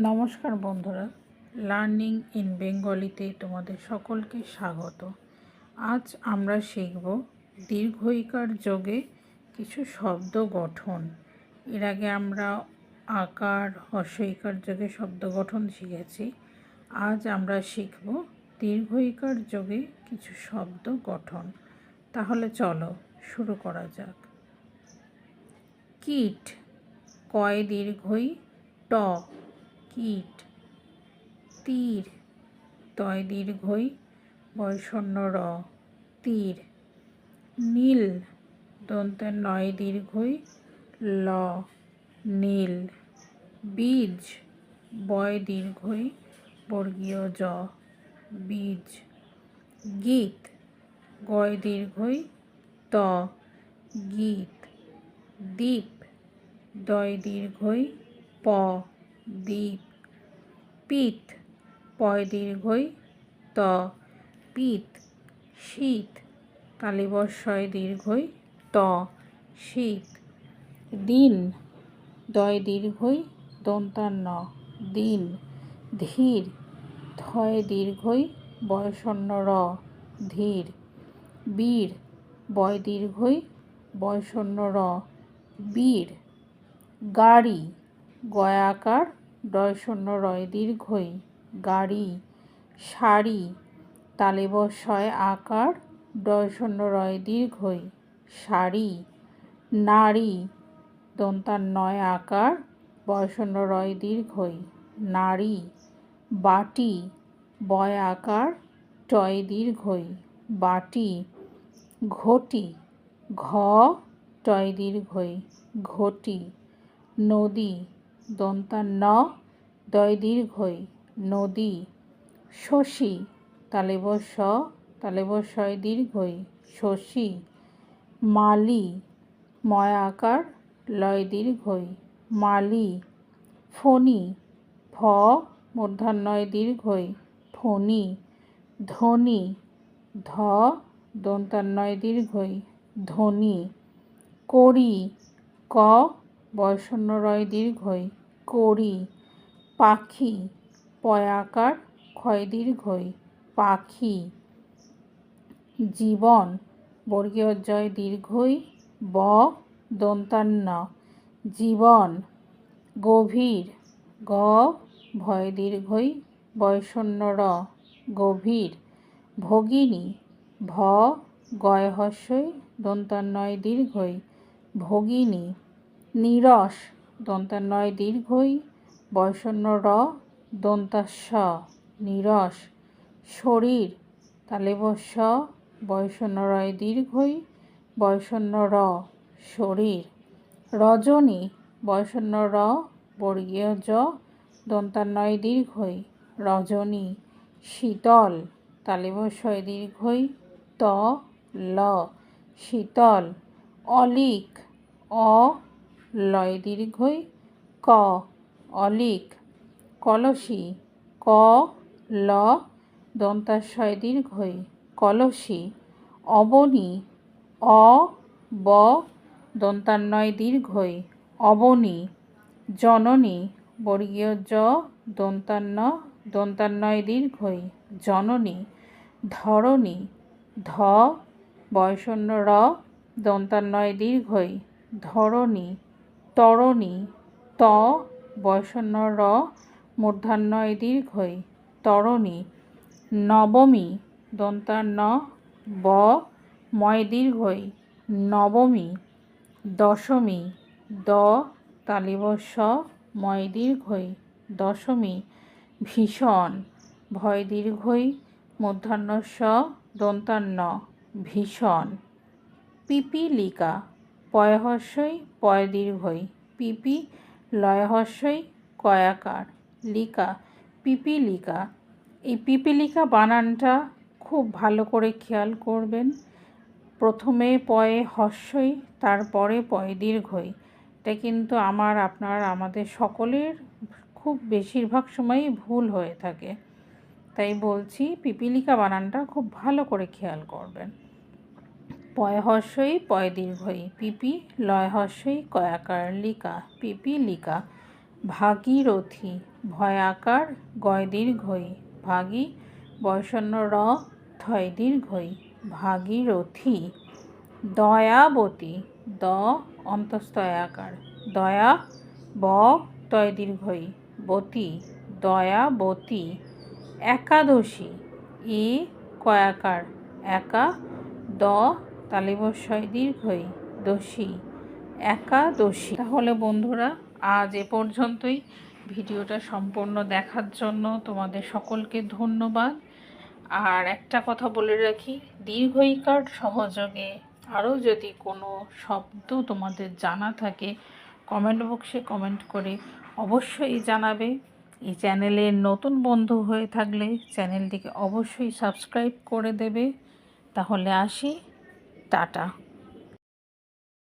নমস্কার বন্ধুরা, learning in বেঙ্গলিতে তোমাদের সকলকে স্বাগত। আজ আমরা শিখব দীর্ঘইকার যোগে কিছু শব্দ গঠন। এর আগে আমরা আকার হস্যইকার যোগে শব্দ গঠন শিখেছি। আজ আমরা শিখব দীর্ঘইকার যোগে কিছু শব্দ গঠন। তাহলে চলো শুরু করা যাক। কীট, কয় দীর্ঘই, ট কীট, তীর তয় দীর্ঘই বয়সন্ন র, তীর, নীল দন্তের নয় দীর্ঘই, ল, নীল, বীজ, বয় দীর্ঘই, বর্গীয় জ, বীজ, গীত, গয় দীর্ঘই, ত, গীত, দ্বীপ, দয় দীর্ঘই, প। দ্বীপ। পিত পয় দীর্ঘই ত। পিত শীত তালিবস্বয় দীর্ঘই ত। শীত দিন দয় দীর্ঘই দন্তান্ন। দিন ধীর ধয় দীর্ঘই বয়সন্ন র। ধীর বীর বয় দীর্ঘই বয়সন্ন র। বীর গাড়ি গয়াকার ডয় শূন্য রয় দীর্ঘই, গাড়ি শাড়ি তালেবস্বয় আকার ডয় শূন্য রয় দীর্ঘই শাড়ি নারী দন্তার নয় আকার, বয়শূন্য রয় দীর্ঘই, নারী, বাটি, বয় আকার, টয় দীর্ঘই, বাটি, ঘটি, ঘ, টয় দীর্ঘই, ঘটি, নদী দন্তার ন দয় দীর্ঘই নদী, শশী তালেব স তালেব শয় দীর্ঘই শশী, মালি ময় আকার লয় দীর্ঘই মালি, ফণি ফ মূর্ধান্যয় দীর্ঘই ফণি, ধনী, ধ দন্তান্নয় দীর্ঘই ধনী করি ক বয়সন্ন রয় দীর্ঘই, করি, পাখি, পয়াকার ক্ষয় দীর্ঘই, পাখি, জীবন বর্গীয় জয় দীর্ঘই, ব, দন্তান্ন, জীবন, গভীর, গ, ভয় দীর্ঘই বয়সন্ন র, গভীর, ভগিনী, ভ গয় হস্যই দন্তান্নয় দীর্ঘই, ভগিনী নিরস দন্তান্নয় দীর্ঘই বয়সন্ন র, দন্তাস্ব, নিরস। শরীর তালেবস্য বয়সন্ন রয় দীর্ঘই বয়সন্ন র, শরীর। রজনী বয়সন্ন র বর্গীয় জ দন্তান্নয় দীর্ঘই, রজনী। শীতল, তালেবস্বয় দীর্ঘই, ত, ল। শীতল, অলিক, অ লয় দীর্ঘই ক, অলিক, কলসি, ক, ল দন্তাশয় দীর্ঘই কলসি, অবনী, অ, ব দন্তান্নয় দীর্ঘই অবনী, জননী, বর্গীয় জ, দন্তান্ন দন্তান্নয় দীর্ঘই জননী, ধরণী, ধ, বয়সন্ন র দন্তান্নয় দীর্ঘই ধরণী তরণী ত বয়সন্ন র মূর্ধান্যয় দীর্ঘই। তরণী নবমী দন্তান্ন ব ময় দীর্ঘই। নবমী দশমী দ তালিবস্ব ময় দীর্ঘই। দশমী ভীষণ ভয় দীর্ঘই মধ্যাহ্নস্ব দন্তান্ন ভীষণ। পিপিলিকা পয়হস্যই পয় দীর্ঘই পিপি লয়হস্যই কয়াকার, লিকা পিপিলিকা এই পিপিলিকা বানানটা খুব ভালো করে খেয়াল করবেন। প্রথমে পয়ে হস্যই তারপরে পয়ে দীর্ঘই এটা কিন্তু আমার, আপনার, আমাদের সকলের খুব বেশিরভাগ সময়ই ভুল হয়ে থাকে। তাই বলছি পিপিলিকা বানানটা খুব ভালো করে খেয়াল করবেন। পয় হর্ষই পয় দীর্ঘই পিপি লয় হর্ষই কয়াকার লিকা, পিপি লিকা ভাগীরথী ভয়াকার গয় দীর্ঘই ভাগী বয়সন্ন র থয় দীর্ঘই ভাগীরথী দয়াবতী দ অন্তস্তয়াকার দয়া ব তয় দীর্ঘই বতী দয়াবতী একাদশী ই কয়াকার একা, দ তালিবস্বয় দীর্ঘই দোষী একাদশী তাহলে বন্ধুরা, আজ এ পর্যন্তই। ভিডিওটা সম্পূর্ণ দেখার জন্য তোমাদের সকলকে ধন্যবাদ। আর একটা কথা বলে রাখি দীর্ঘইকার সহযোগে? আরও যদি কোনো শব্দ তোমাদের জানা থাকে, কমেন্ট বক্সে কমেন্ট করে অবশ্যই জানাবে। এই চ্যানেলের নতুন বন্ধু হয়ে থাকলে চ্যানেলটিকে অবশ্যই সাবস্ক্রাইব করে দেবে। তাহলে আসি টাটা।